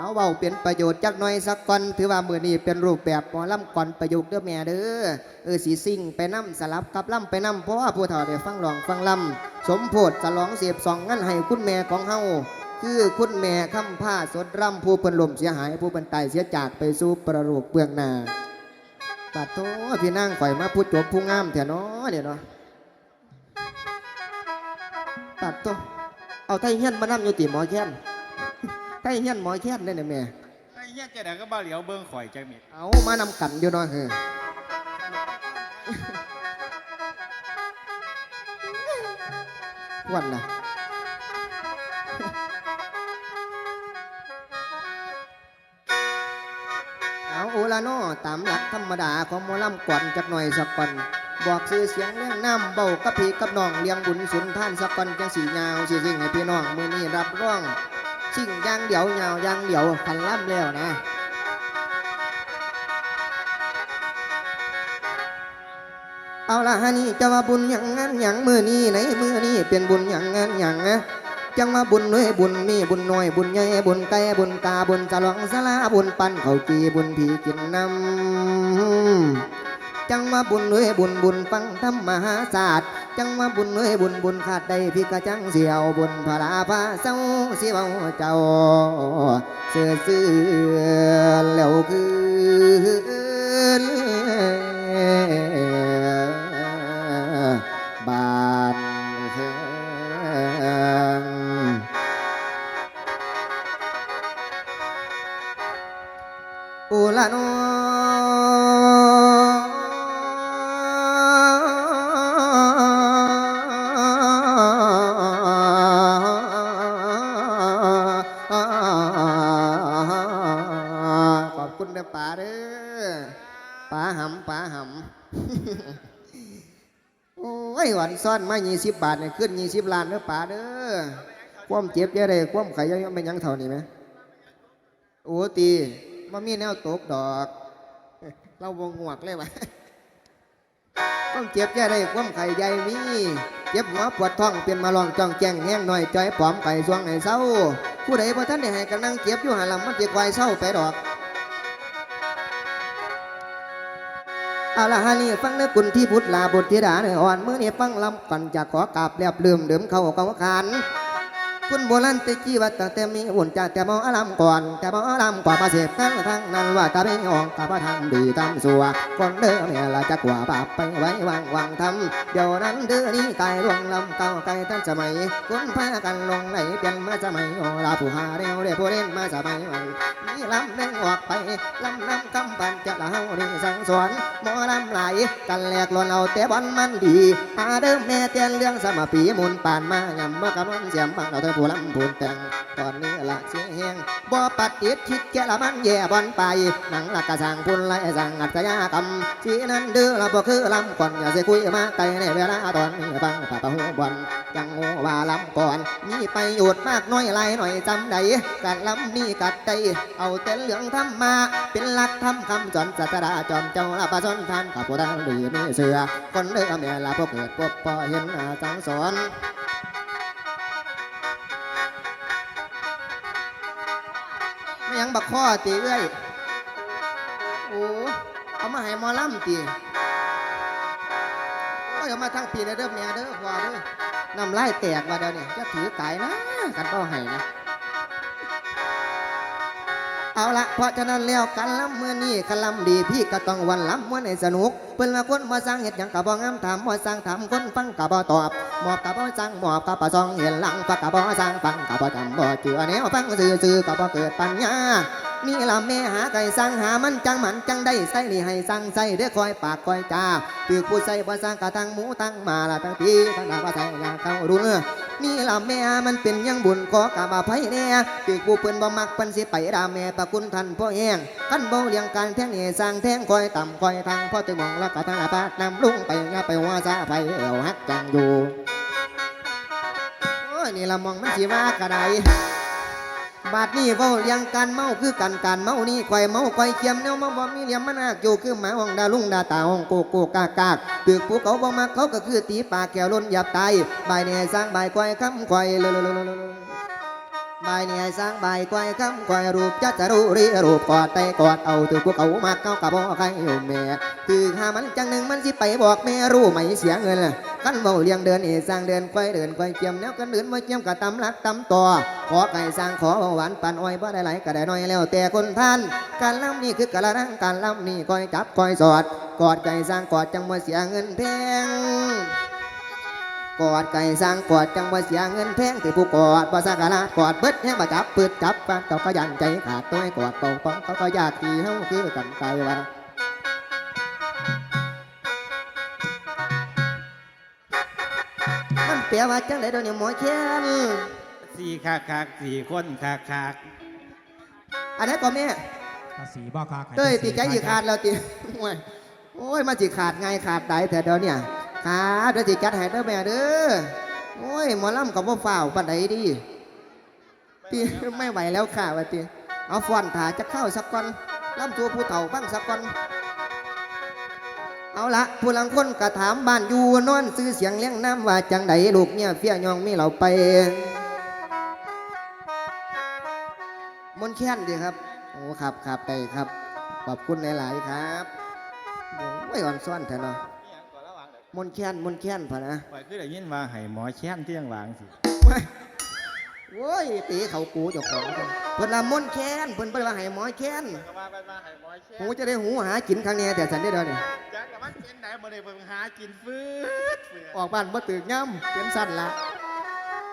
เอาเว้าเป็นประโยชน์จักหน่อยสักก่อนถือว่ามือนี้เป็นรูปแบบหมอลำก่อนประโยคเด้อแม่เด้อเออสีซิ่งไปน้ำสลับกับลำไปน้ำเพราะว่าผู้เฒ่าได้ฟังร้องฟังลำสมโพธฉลองเสียบสองงั้นให้คุณแม่ของเฮาคือคุณแม่คำผ้าสดร่ำผู้เพิ่นลมเสียหายผู้เพิ่นตายเสียจากไปสู่ประโลกเบื้องหน้าปัดโตพี่นั่งข่อยมาพูดจบผู้งามแถเนาะเดี๋ยวเนาะปัดโตเอาไทยเฮียนมานำอยู่ติหมอแค้น ไทยเฮียนหมอแค้นได้เนี่ยแม่ ไอ้เหี้ยจะได้ก็บ้าเหลียวเบิ่งข่อยจังมิดเอามานำกันอยู่เนาะเฮ้อวันน่ะเอาโอลาโนตามหลักธรรมดาของหมอลำก่อนจักหน่อยสักก่อน บอกซื้อเสียงเรื่องน้ำเบากับพี่กับน้องเลี้ยงบุญสุนท่านสักก่อนจังสียาวสิสิ่งให้พี่น้องมือนี้รับร่อง สิ่งยางเดียวยาวยางเดียวคันล่ำแล้วนะเอาละฮะนี่จะว่าบุญอย่างงั้นอย่างมือนี้ไหนมือนี้เป็นบุญอย่างงั้นอย่างนะจังว่าบุญน้อยบุญมีบุญน้อยบุญใหญ่บุญไก่บุญกาบุญฉลองสลาบุญปันเขาจีบุญผีกินน้ำ จังว่าบุญน้ยบุญบุญฟังธรรมหาศาสตร์จังว่าบุญน้ยบุญบุญขาดได้พี่กะจังเสียวบุญพระลาพาเศร้าสิเบาเจ้าเสือเสือแล้วคืนบานเฮืองอุลาโน ซ่อนมา20บบาทเนี่ยขึ้น20ล้านเด้อป๋าเด้อความเจ็บเยอะเลยความไข่ยังเป็นหยังเท่านี้ไหมโอ้ตีว่ามีแนวตกดอก เราวงงวกเลยวะความเจ็บแย่ได้ความไข่ใหญ่มีเจ็บหัวปวดท้องเป็นมาลองจ้องแจ้งแห้งหน่อยจอยปลอมไก่สวงให้เศร้า ผู้ใดพอท่านได้ให้กำลังเจ็บอยู่หาลำมันจะควายเศร้าไปดอก อาลาฮานีฟังเนื้อกุนที่พุทธลาบุตรธิดาในอ่อนเมื่อเนี่ฟังลำก่อนจะขอกราบเรียบลืมเดิมเข้าเขาขาน คุณโบราณตะกี้ว่าตั้งแต่มีอุ่นจะแต่มออารำก่อน แต่มออารำก่อนมาเสพทั้งทั้งนั้นว่าจะไม่ออกกับว่าทำดีทำสัวคนเดิมเนี่ยละจะกว่าบาปไปไว้วางวางทำเดี๋ยวนั้นเดือนี้กายลวงลำเก่าไกลท่านสมัยคุณพากันลงไหลเปลี่ยนมาสมัยโอลาผู้หาเร็วเรียผู้เล่นมาสมัยวันมีลำเล่งออกไปลำน้ำกำปันจะละเฮานี่สั่งสอนหมอลำไหลกันแหลกลวนเอาแต่บอลมันดีหาเดิมแม่เตียนเรื่องสมปีมุนป่านมายำมากำลังเสียมบังเราเธอผู้ลำผู้แต่งตอนนี้ละเสียแหงบ่ปัดติดคิดแกละมันแย่บอลไป หนังละกะสั่งพุ่นไล่สั่งอัศยากรรมสีนั้นดื้อละบ่คือลำก่อนอย่าเสคุยมาไกลในเวลาตอนนี้ฟังป่าปะหูบอลยังโง่ว่าลำก่อนมีประโยชน์มากน้อยหลายหน่อยจำได้การลำนี่กัดใจเอาแต่เหลืองทำมาเป็นหลักทำคำจอนสัตดาจอมเจ้าละประชนทานกับผู้ดังดีมีเสือคนเด้อแม่ละพวกเกิดพวกพ่อเห็นหน้าจังสอน ยังบักข้อตีเอ้ยโอ้เอามาให้หมอลำตีโอ้ยเอามาทั้งปีเลยเด้อแม่เด้อพ่อเด้อน้ำลายแตกว่าเดี๋ยวนี้จะถือไก่นะกันก็ให้นะ เอาละเพราะฉะนั้นแล้วกันลำเมื่อนี้กันลำดีพี่ก็ต้องวันลำวันให้สนุกเพิ่นละคนมาสร้างเห็ดหยังกะบ่งามถามมาสร้างถามคนฟังกะบ่ตอบ หมอบกะบ่สร้างหมอบกะบ่ซองเห็นหลังฟักกะบ่สร้างฟังกะบ่จำบ่เจือแนวฟังซื่อๆกะบ่เกิดปัญญานี่ละแม่หาไก่สั่งหามันจังมันจังได้ใส่นี่ให้สั่งใส่เด้อคอยปากคอยจาตือผู้ใส่บ่สร้างกะทั้งหมูทั้งมาละทั้งปีทั้งดาว่าใส่ยางเข้ารุนนี่ละแม่มันเป็นยังบุญขอกะบ่าไผแน่ตือผู้เพิ่นบ่มักเพิ่นสิไปด่าแม่ประคุณท่านพ่อแห้งคันบ่เลี้ยงการแท่งนี่สร้างแท่งคอยต่ำคอยทางพ่อตึงมองแล้วกะทางอาปาดนำลุงไปอย่าไปว่าซาไปเอวฮักจังอยู่ นี่ละมองมันสิว่ากะไดบาดนี้เว้าเลี้ยงการเมาคือกันการเมานี่ควายเมาควายเคียมแนวเมาบ่มีเหลี่ยมมันากอยู่คือหมาห้องดาลุงดาตาห้องโกโกกากากตึกภูเขาบ่มักเขาก็คือตีปากแก้วล้นหยับตายบายนี่ให้สร้างบายควายคำควายเลบายนี่ให้สร้างบายกวายคำกวายรูปจัดจะรู้รีรูปกอดใจกอดเอาถือพวกเขามาเก้ากับพ่อใครอยู่แม่คือหามันจังหนึ่งมันสิไปบอกแม่รู้ไหมเสียเงิน กันเบาเลี้ยงเดินเอสร้างเดินควายเดินควายเจียมแล้วกันเดินมาเจียมกับตำลักตำต่อขอไก่สร้างขอหวานปันอ้อยบ่ได้ไหลก็ได้น้อยแล้วแต่คนท่านการล่ำนี่คือกระรังการล่ำนี่คอยจับคอยสอด กอดไก่สร้างกอดจังมาเสียเงินแพงกอดไก่สร้างกอดจังว่าเสียเงินแพงที่ผู้กอดภาษากาลากอดเบิดแห้งมาจับปืดจับปานเขาก็ยันใจขาดตัวกอดเป่าปองเขาก็อยากตีเฮาคือกันไกลว่า เปียว่าจังไดเดี๋ยวนี้หมอเขียนสี่คากคากสี่คนคากคากอันนี้นก็แม่ภาษีบ่ค่ะเต้ยตีใจสิขาดแล้วตีโอ้ยโอ้ยมาสิขาดไงขาดใดแต่เดี๋ยวเนี่ยขาดเดี๋ยวสิจัดให้เด้อแม่เด้อโอ้ยหมอลำกับว่าฝ้าวปานใดดีตีไม่ไหวแล้วค่ะว่าตีเอาฟอนถาจะเข้าสักก่อนล่ำตัวผู้เฒ่าบ้างสักก่อน เอาละผู้ลังคนกระถามบ้านอยู่นอนซื้อเสียงเลี้ยงน้ำว่าจังไดลูกเนี่ยเฟี้ยยองมีเราไปมนต์แค้นดีครับ โอ้ครับครับได้ครับ ขอบคุณหลาย ๆ ครับโอ้ยอ่อนซ้อนเถอะเนาะนี่หยังก่อนระหว่างเดี๋ยวมนต์แค้นมนต์แค้นพะนะปล่อยคือได้ยินว่าให้หมอแช่นที่ยังวางสิ โอ้ยตีเขากูเจ้าของเพิ่นเพิ่นละมนต์แค้นเพิ่นเพิ่นว่าให้หมอแค้นก็ว่าไปมาให้หมอแช่นหูจะได้หูหากินครั้งนี้แต่ฉันได้เดี๋ยวนี้จักกับมันเป็นไหนบ่ได้เบิ่งหากินฟืดเฟืดออกบ้านบ่ตื่นย่ำเป็นสั้นละ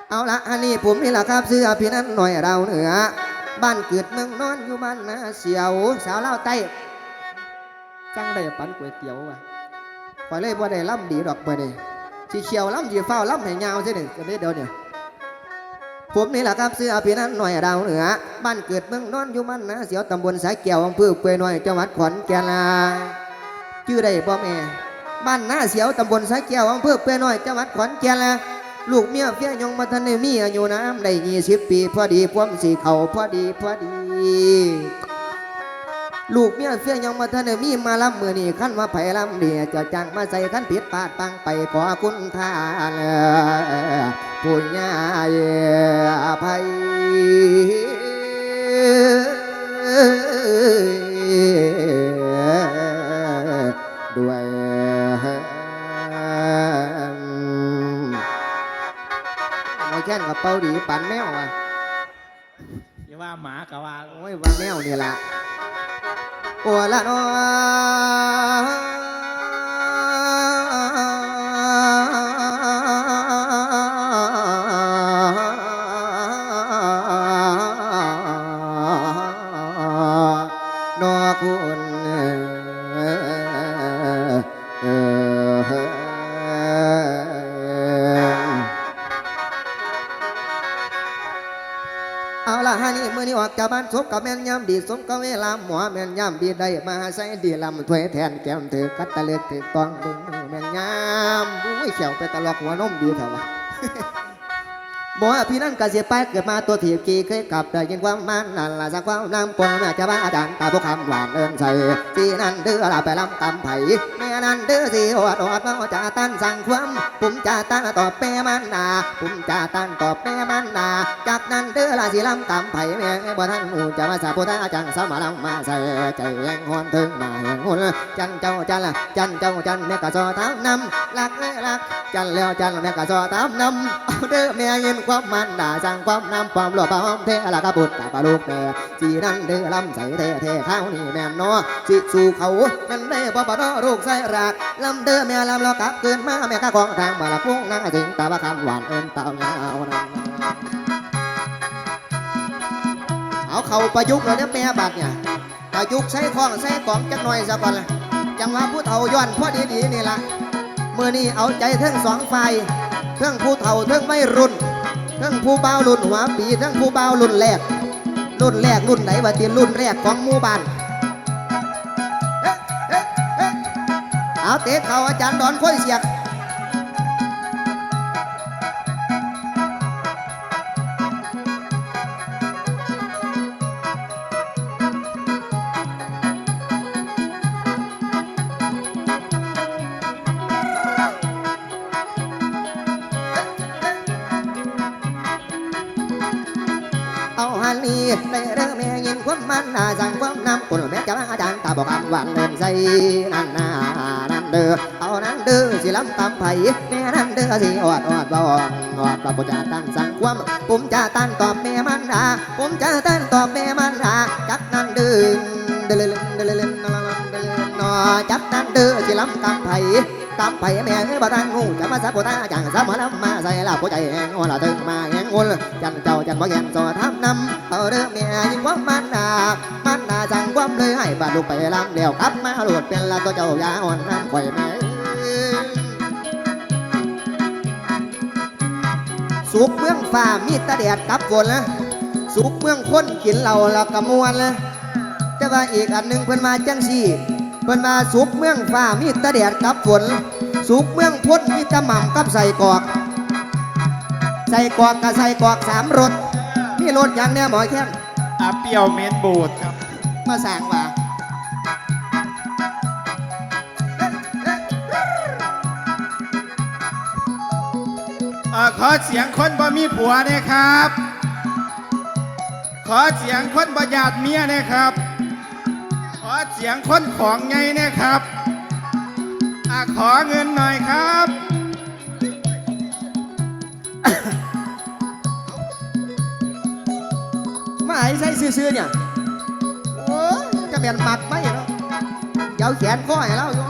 เอาละอันนี้ผมนี่แหละครับซื้ออภินันท์หน่อยเราเหนือ บ้านเกิดเมืองนอนอยู่บ้านนาเสียว สาวเล่าวใต้จังได้ปันก๋วยเตี๋ยวว่ะพอยเลยบ่ได้ล่ำดีดอกบ่ได้สีเขียวล่ำสีฟ้าวล่ำให้ยาวใช่หนึ่งจะได้เดี๋ยวเนี่ย ผมนี่แหละครับซื้อพี่นั้นหน่อยเราเหนือ บ้านเกิดเมืองนอนอยู่บ้านนาเสียวตำบลสายแก้วอำเภอเปื่อยน้อยจังหวัดขอนแก่นลาชื่อได้บ่แม่บ้านน้าเสียวตำบลสายแก้วอำเภอเปื่อยน้อยจังหวัดขอนแก่นลูกเมียเฟียยงมาทันเนมีอายุน้ำได้ยี่สิบปี พอดีพวมสีเขาพอดีพอดี ลูกเมียเฟียยงมาทันมีมาลำมือนี่ขั้นว่าไผ่ลำเดียจะจังมาใส่ขั้นผิดปาดปังไปขอคุณทานผู้ย่าอภัยด้วยหมอแค้นกับเป่าดีปันแมวอะอย่าว่าหมาก็ว่า โอ้ยว่าแมวนี่ล่ะ วัวละนอ มานี่มื่อนี้ออกจากบ้านทุบกับแม่นยำดีสมกับเวลาหมอแม่นยำดีได้มาใส่ดีลำถ้วยแทนแก้มถือกัดตะเลือกถือตองดึงแม่นยามอุ้ยเขียวไปตลอกหัวนมดีเถอะวะ หมอพี่นั่นกเสียไปเกิดมาตัวถีบกีเคยกลับได้ยินความมันนั่นละสักความน้ำปนแม่จะบ้าอาจารย์ตาพวกคำหวานเอินใส่สีนั่นเดือละไปลำกำไผ่แม่นั่นเดือสีอดอดว่าจะตันสั่งความผมจะตันตอบแม่มันนาผมจะตันตอบแม่มันนาจากนั้นเดือละสีลำกำไผ่แม่บ่ท่านหูจะมาสาพุทธอาจารย์สมาลำมาใส่ใจแหงหอนถึงมาแหงหุ่นจันเจ้าจันละจันเจ้าจันแม่กะซอเท้าน้ำลักแม่ลักจันแล้วจันแม่กะซอตามนำเอาเด้อแม่ยินความมันด่าสั่งความน้ำความหลวความเทละกบุตรตาปลูกแม่สีนั่นเด้อลำใส่เทเทข้าวนี่แม่นนาะสิสู่เขามันได้บ่บ่รอลูกใส่รากลำเด้อแม่ลำเรากลับเกินมาแม่กะของทางมาละพุ่งนางถึงตาว่าคำหวานเอินเต่ายาวนั่นเอาเขาประยุกต์เลยเนี่ยแม่บัดเนี่ยประยุกต์ใส่ข้องใส่กล่องจักหน่อยซะก่อนจังหวะผู้เฒ่าย้อนพอดีๆนี่ละเมื่อนี้เอาใจเทั้งสองฝ่ายเทั้งผู้เฒ่าเทั้งไม่รุ่น ทั้งผู้เบาวรุ่นหัวปีทั้งผู้เบาวรุ่นแรก รุ่นแรกรุ่นไหนวะตีรุ่นแรกของหมู่บ้านเอ๊ะเอ๊ะเอ๊ะเอาเตะเขาอาจารย์ดอนค่อยเสียก บอกคำวานเล่นใจนั่นนานั่นเด้อเอานั่นเด้อสิลำตามไผ่แม่นั่นเด้อสิอดอดบ่ออดก็บ่จะตั้งสังความผมจะตั้งตอบแม่มันดาผมจะตั้งตอบแม่มันดาจักนั่นเด้อเดลเลนเดลเลนนอเดลเลนนจักนั่นเด้อสิลำตามไผ่ ตามไปแม่เอ้ยบ่ทันงูจะมาสับกบ่ตาจังสามหมอลำมาใส่ลาบหัวใจแหงอ่อนละถึงมาแหงอ่นจันเจ้าจันบ่แหงสอทำนำเอาเด้องแม่ยิ่งความันดามันดาจังความเลยให้บาดลูกไปลำเดียวกลับมาหลุดเป็นละตัวเจ้ายาอ่อนน้ำข่อยแม่สุกเมืองฟ้ามีตะแดดกับฝนนะสุกเมืองคนกินเหล้าแล้วก็มวนนะแต่ว่าอีกอันหนึงเพิ่นมาจังซี่ เพิ่นมาสุกเมืองฟ้ามีแตะแดดกับฝน สุกเมืองพ้นมีแตะหม่ำกับใส่กรอก ใส่กรอกกับใส่กรอกสามรสมีรสอย่างเนี้ยหมอแค้นอาเปรี้ยวเมนบูดครับ มาสั่งว่าเอ่อขอเสียงคนบ่มีผัวเนี่ยครับ ขอเสียงคนบ่หยาดเมียเนี่ยครับข อเสียงคนของไงเนี่ยครับอะขอเงินหน่อยครับ มาไอ้ใส่ซื่อๆเนี่ยโอ้ยจะเป็นหมักไหมเนาะเดี๋ยวแขนข้อให้เราอยู่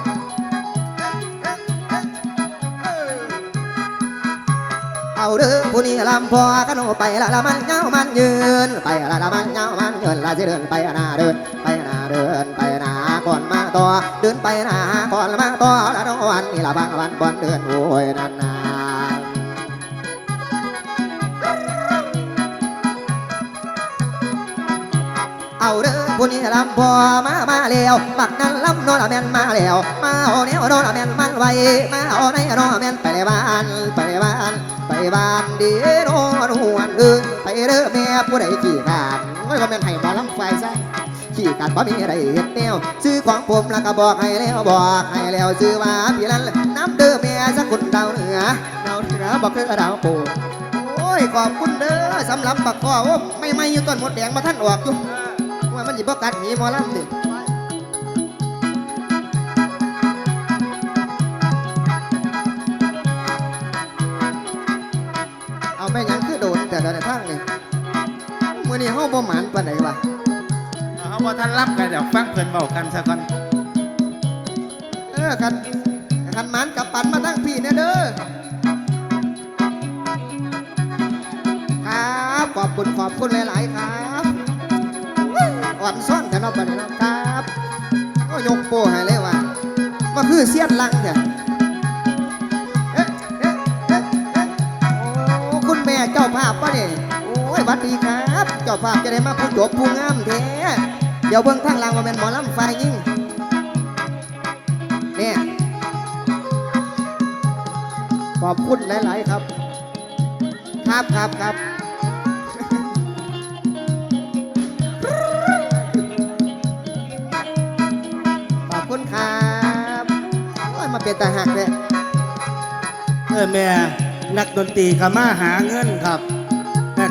เอาเด้อผู้นี้ลำพอกันโนไปละละมันเงามันยืน ไปละละมันเงามันยืนละสิเดินไปหน้าเดินไปหน้าเดิน ต่อเดินไปหนาก่อนมาต่อละนวันนี่ละบางวันก่อนเดินโอ้ยนานนาเอาเด้อผู้นี้ลำพอมามาแล้วบักนั้นลำโนละแม่นมาแล้ว มาเอาแนวโนละแม่นมันไว้มาเอาในโนละแม่นไปเลยบ้านไปเลยบ้านไปบ้านดีโนนหวนเอิงไปเด้อแม่ผู้ใดขี้ขาดโอ้ยว่าแม่นให้หมอลำไฟซะ ขี้กัดบ่มีอะไรเห็ดแนวซื้อของผมแล้วก็บอกให้แล้วบอกให้แล้วซื้อมาพี่ลันน้ำเด้อแม่สักคนดาวเหนือดาวเหนือบอกคือดาวโปโอ้ยขอบคุณเด้อสำหรับบักข้อโอ้ไม่ไม่อยู่ต้นหมดแดงมาท่านออกอยู่ว่ามันหยิบบ่กัดหนีมอลำดิเอาไปหยังคือโดนแต่ละทางนี่มื้อนี้เฮาบ่หมานปานใดวะ เอาว่าท่านรับกันเดี๋ยวฟังเพิ่อนเบากันซะก่อนเออคันคันหมันกับปันมาตั้งพี่เนี่ยเด้อครับขอบคุณขอบคุณหลาย ๆ ครับอ่อนซ่อนกันเนาบันนะครับก็ยกโป้ให้เลยว่าว่าคือเสี้ยนลังเนี่ยเอ๊ะเอ๊ะเอ๊ะเอ๊ะโอ้คุณแม่เจ้าภาพปะเนี่ยโอ้ยหวัดดีครับ เจ้าภาพจะได้มาผู้จบผู้งามแท้ เดี๋ยวเบิ่งทางหลังว่าแม่นหมอลำไฟยิ่งเนี่ยขอบคุณหลาย ๆ ครับ ครับครับครับขอบคุณครับโอ้ยมาเป็นตาหักเลยเออแม่นักดนตรีก็มาหาเงินครับ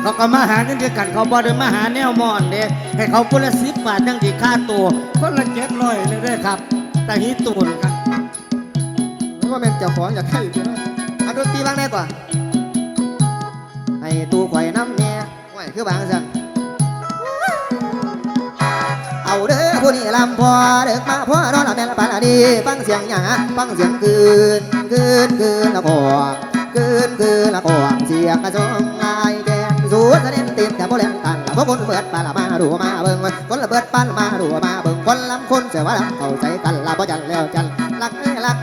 เขาก็มาหาเงินด้วยกันเขาบ่ได้มาหาแนวมอนเด้ให้เขาคนละสิบบาทจังที่ค่าตัวคนละเจ็ดร้อยเลยเด้อครับแต่ฮิตูนครับว่าเป็นเจ้าของอยากให้อยู่เนะเอาดนตรีบ้างได้กว่าให้ตู้ข่อยน้ำเนี่ยห่วยคือบางสันเอาเด้อผู้นี้ลำพอเด็กมาพ่อรอละแม่ละปานละดีฟังเสียงหยังอะฟังเสียงคืนคืนคืนละกองคืนคืนละกองเสียงกระจงลายแดง สูดเด่นติดแต่บ่เล่นตันละพวกคนเบิดปานละมาดูมาเบิ่งคนละเบิดปานมาดูมาเบิ่งคนลำคนเสียว่าลำเข้าใจกันละบ่จันแล้วจันรักเอ้รัก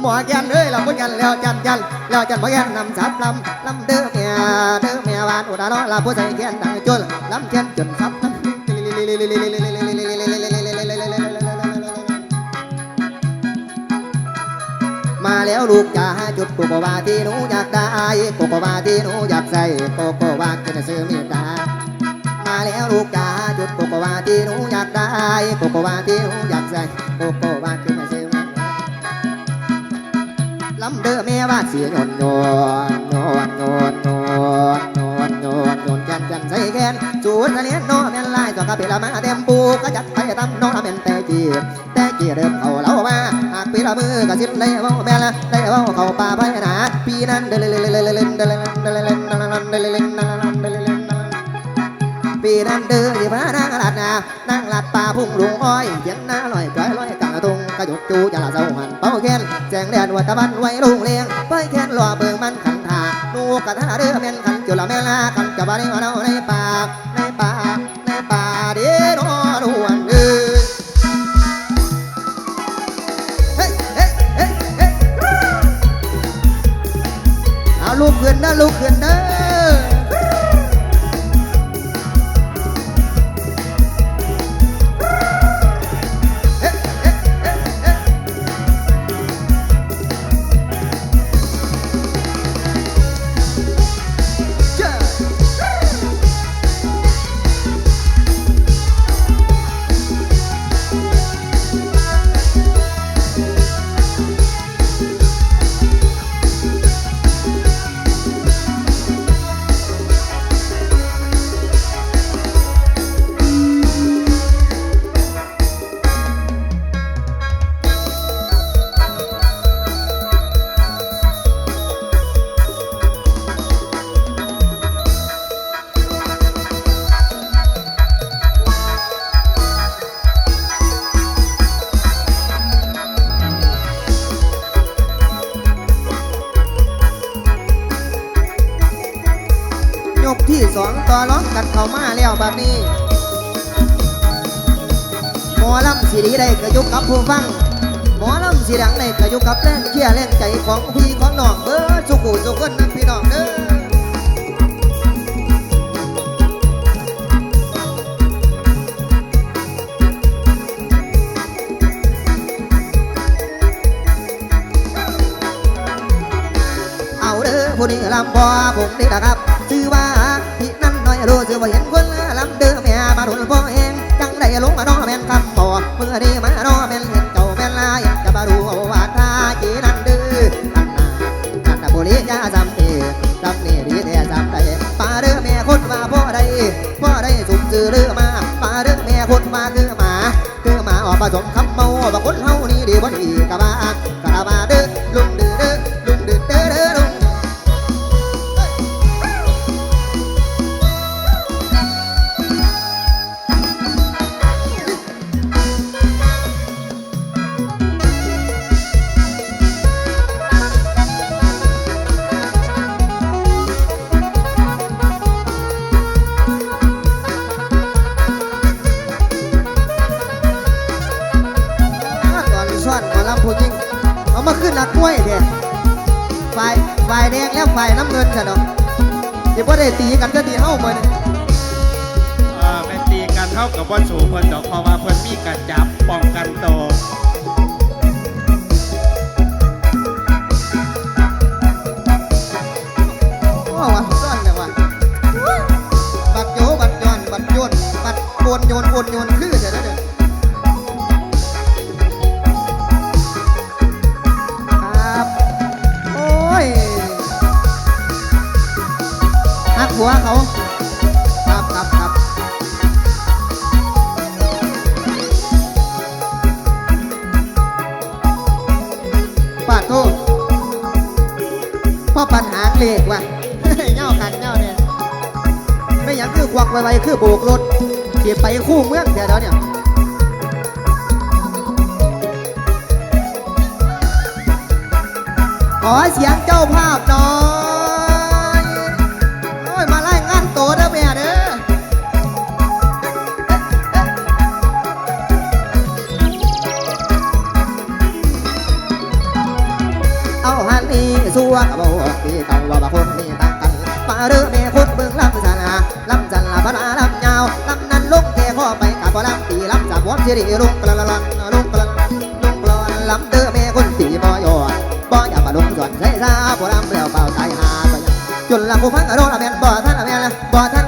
หมอยันเอ้ยเราบ่ยันแล้วจันยันแล้วจันบ่ยันนำสับลำลำเด้อเมียเด้อเมียวานอุดาร้อลาผู้ใส่แขนดังจนลำแขนจนสับมา แล้วลูกจ๋าจุดโกโกวาที่หนูอยากได้โกโกวาที่หนูอยากใส่โกโกวาจะซื้อมีตามาแล้วลูกจ๋าจุดโกโกวาที่หนูอยากได้โกโกวาที่หนูอยากใส่โกโกวาจะซื้อมีลำเด้อแม่ว่าเสียงนนนนน ส่แขนจูดทะเลนโนแม่นลายตัวกะเบละมาเต็มปูก็จัดไปตำโนแม่นแต่จีแต่จีเริ่มเขาเล่ามาหากปีละมือก็สิ้นได้เว้าแม่ละได้เว้าเขาป่าไปหนาปีนั้นเดลเลเลเลเลเลเดลเลเดลเลเดลเลเดลเลเดลเลเดลเลเดลเลปีนั้นเดือที่พระนางลัดนานั่งลัดป่าพุ่งลุงอ้อยเสียงหน้าลอยจ้อยลอยกางตุงกระจุกจูจะละเจ้าหันเป้าแค้นแจงแดดวัดตะวันไว้ลุงเลียงไปแค้นรอเบิ่งมันขันทา นูกะทาเรือแม่นขันจุละแม่ลาขันจะบาริเอาในป่าในป่าในป่าเดี๋ยวรวนเอ้ยเฮ้เฮ้เฮ้เฮ้ยเอาลูกขึ้นนะลูกขึ้นนะ นเขามาแล้วแบบนี้หมอลำสีดีได้กระยุกกับผู้ฟัง หมอลำสีดังได้กระยุกกับแรงเชี่ยแรงใจของพี่ของน้องเบอสุขุสุขคนนะพี่น้องเด้อเอาเด้อผู้นี้ลำบอผมนี่นะครับชื่อว่า รู้ชื่อว่าเห็นคนลำเด้อแม่มาดุลพ่อเองจังได้ลงมาน้อแม่นคำบ่เมื่อนี้มาน้อแม่นเห็นเจ้าแม่นลายจะมาดูว่าตาจีนันเด้ออันนาอันนาบุรียาจำเอจำนี่ดีแท้จำได้ป้าเด้อแม่คนว่าพ่อใดพ่อใดสุ่มซื้อเรือมาป้าเด้อแม่คนว่าคือหมาคือหมาออกผสมคำ ตีกันก็ดีเฮ้ามาเนี่เอ่อแม่นตีกันเท่ากับว่าสูเพิ่นดอกเพราะว่าเพิ่นมีกันจับป้องกันโตว อโบกรถเก็บไปคู่เมืองเดี๋ยวเดี๋ยวนี่ยขอเสียงเจ้าภาพน่อยโอ้ยมาไล่งานโตเด้อแม่เด้อเอาหันนี่สัวกับบอกที่เก่าว่าบาคนนี่ต่างกันมาเรือแม่ ลำจับวอนสิริลุกละละลันลุกละลุกละลำเด้อแม่คนตีบ่ยอดบ่อย่ามาลุกส่วนใส่ซาบ่ลำเปล่าเปล่าใจหาก็ยังจนลำกูฟังอารมณ์ละแม่นบ่ท่านละแม่นละบ่ท่าน